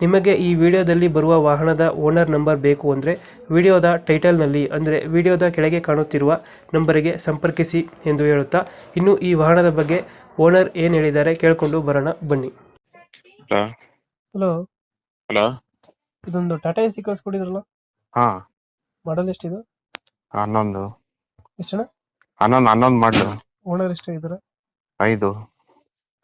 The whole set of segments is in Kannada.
ನಿಮಗೆ ಈ ವಿಡಿಯೋದಲ್ಲಿ ಬರುವ ವಾಹನದ ಓನರ್ ನಂಬರ್ ಬೇಕು ಅಂದರೆ ವಿಡಿಯೋದ ಟೈಟಲ್ನಲ್ಲಿ ಅಂದರೆ ವಿಡಿಯೋದ ಕೆಳಗೆ ಕಾಣುತ್ತಿರುವ ನಂಬರಿಗೆ ಸಂಪರ್ಕಿಸಿ ಎಂದು ಹೇಳುತ್ತಾ ಇನ್ನು ಈ ವಾಹನದ ಬಗ್ಗೆ ಓನರ್ ಏನು ಹೇಳಿದ್ದಾರೆ ಕೇಳಿಕೊಂಡು ಬರೋಣ ಬನ್ನಿ. ಹಲೋ. ಹಲೋ. ಹಲೋ. ಇದೊಂದು ಟಾಟಾ ಎಸಿ ಕಳಿಸ್ಕೊಟ್ಟಿದ್ರಲ್ಲ ಹಾ. ಮಾಡಲ್ ಎಷ್ಟಿದೆ? ಹನ್ನೊಂದು. ಎಷ್ಟು ಜನ ಹನ್ನೊಂದು ಹನ್ನೊಂದು ಮಾಡಲು. ಓನರ್ ಎಷ್ಟಾಗಿದ್ದಾರೆ? ಐದು.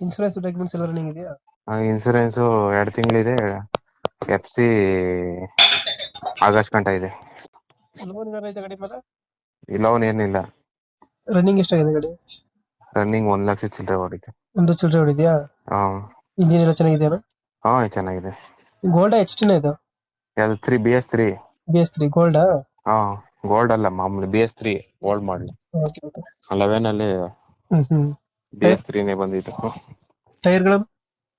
ಇನ್ಶೂರೆನ್ಸ್ ಡಾಕ್ಯುಮೆಂಟ್ಸ್ ಎಲ್ಲ ರನ್ನಿಂಗ್ ಇದೆಯಾ? ಇನ್ಸೂರೆನ್ಸ್ ಎರಡು ತಿಂಗಳಿದೆ ಎಫ್ ಸಿ ಆಗಸ್ಟ್ ಗಂಟ ಇದೆ. ಲೋನ್ ಏನಾರ ಐತೆ ಗಾಡಿ ಮೇಲೆ? ಲೋನ್ ಏನಿಲ್ಲ. ರನ್ನಿಂಗ್ ಎಷ್ಟಾಗಿದೆ ಗಡಿ? ರನ್ನಿಂಗ್ ಒಂದ್ ಲಕ್ಷ ಚಿಲ್ಲರೆ ಹೊಡಿದೆ ಒಂದು ಚಿಲ್ಲರೆ ಹೊಡಿದ್ಯಾ? ಹಾ. ಇಂಜಿನ್ ಎಲ್ಲ ಚೆನ್ನಾಗಿದೆಯಾ ಹಾ ಚೆನ್ನಾಗಿದೆ. ಗೋಲ್ಡ್ ಎಚ್ ಟಿನ ಇದು? L three B S three B S three gold ಹಾ ಗೋಲ್ಡ್ ಅಲ್ಲ ಮಾಮೂಲಿ ಬಿ ಎಸ್ ತ್ರೀ ಗೋಲ್ಡ್ ಮಾಡ್ಲಿ ಲೆವೆನ್ ಅಲ್ಲಿ ಬಿ ಎಸ್ ತ್ರೀನೇ ಬಂದಿತ್ತು. ಟೈರ್ಗಳು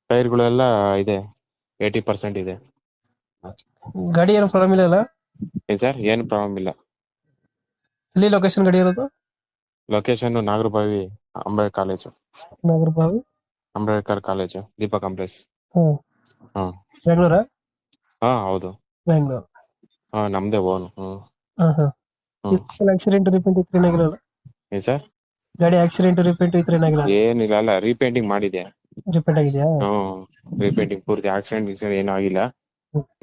ಟೈರ್ಗಳೆಲ್ಲ ಇದೆ ಏಯ್ಟಿ ಪರ್ಸೆಂಟ್ ಇದೆ. ಗಾಡಿ ಏನು ಪ್ರಾಬ್ಲಮ್ ಇಲ್ಲ ಅಲ್ಲ? ಏನ್ ಸರ್ ಏನು ಪ್ರಾಬ್ಲಮ್ ಇಲ್ಲ. ಎಲ್ಲಿ ಲೊಕೇಶನ್ ಗಾಡಿ ಇರೋದು? Location Nagarbhavi Ambedkar college Nagarbhavi? Ambedkar college Deepa complex ಹ್ಮ್. ಹ್ಮ್ ಬೆಂಗಳೂರ? ಹಾ ಹೌದು. ಬೆಂಗಳೂರು. ಹಾ ನಮ್ದೇ ಓನ್ ಹ್ಮ್. ಹಾ ಹಾ. ಹ್ಮ್. ಆಕ್ಸಿಡೆಂಟ್ ರಿಪೇಂಟ್ ಇತ್ತು ಏನಾಗಿರಲ್ಲ ಏ ಸರ್? ಗಾಡಿ ಆಕ್ಸಿಡೆಂಟ್ ರಿಪೇಂಟ್ ಇತ್ತು ಏನಾಗಿರಲ್ಲ ಏನಿಲ್ಲ ಅಲ್ಲ ರೀಪೇಂಟಿಂಗ್ ಮಾಡಿದೆ ರಿಪೇಂಟ್ ಆಗಿದೆಯಾ? ಹ್ಮ್ ರೀಪೇಂಟಿಂಗ್ ಪೂರ್ತಿ ಆಕ್ಸಿಡೆಂಟ್ ಗಿಕ್ಸಿಡೆಂಟ್ ಏನೂ ಆಗಿಲ್ಲ.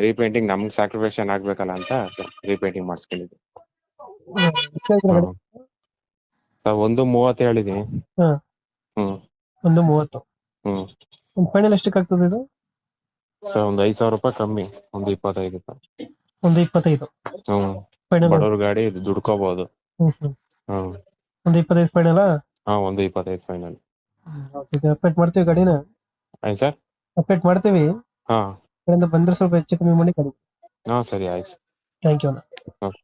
ರೀಪೇಂಟಿಂಗ್ ನಮ್ಗ್ ಸ್ಯಾಕ್ರಿಫೈಸ್ ಆಗ್ಬೇಕಲ್ಲ ಅಂತ ರೀಪೇಂಟಿಂಗ್ ಮಾಡಿಸ್ಕೊಂಡಿದ್ದೆ. ಸರ್ ಒಂದು ಮೂವತ್ತು ಹೇಳಿದೀನಿ ಹಾ. ಹ್ಮ್. ಒಂದು ಮೂವತ್ತು. ಹ್ಮ್. ಒಂದು ಫೈನಲ್ ಎಷ್ಟಕ್ಕೆ ಆಗ್ತದೆ ಇದು? ಸರ್ ಒಂದ್ ಐದ್ ಸಾವಿರ ರೂಪಾಯಿ ಕಮ್ಮಿ ಒಂದು ಇಪ್ಪತ್ತೈದು ರೂಪಾಯಿ. ಒಂದು ಇಪ್ಪತ್ತೈದು. ಹ್ಮ್. ಫೈನಲ್ ಬಡವ್ರ ಗಾಡಿ ದುಡ್ಕೋಬಹುದು ಹ್ಮ್ ಹ್ಮ್. ಹ್ಮ್. ಒಂದು ಇಪ್ಪತ್ತೈದು ಫೈನಲ್ ಹಾ ಒಂದು ಇಪ್ಪತ್ತೈದು ಫೈನಲ್ ಅಪ್ಡೇಟ್ ಮಾಡ್ತೀವಿ ಗಾಡಿನ? ಆಯ್ತು ಸರ್. ಅಪ್ಡೇಟ್ ಮಾಡ್ತೀವಿ? ಹಾ. ಕಡೆಯಿಂದ ಬಂದ್ರೆ ಸ್ವಲ್ಪ ಹೆಚ್ಚು ಕಮ್ಮಿ ಮಾಡಿ ಕಡಿಮೆ ಹಾ ಸರಿ ಆಯ್ತು. ಥ್ಯಾಂಕ್ ಯು ಅಣ್ಣ. ಓಕೆ.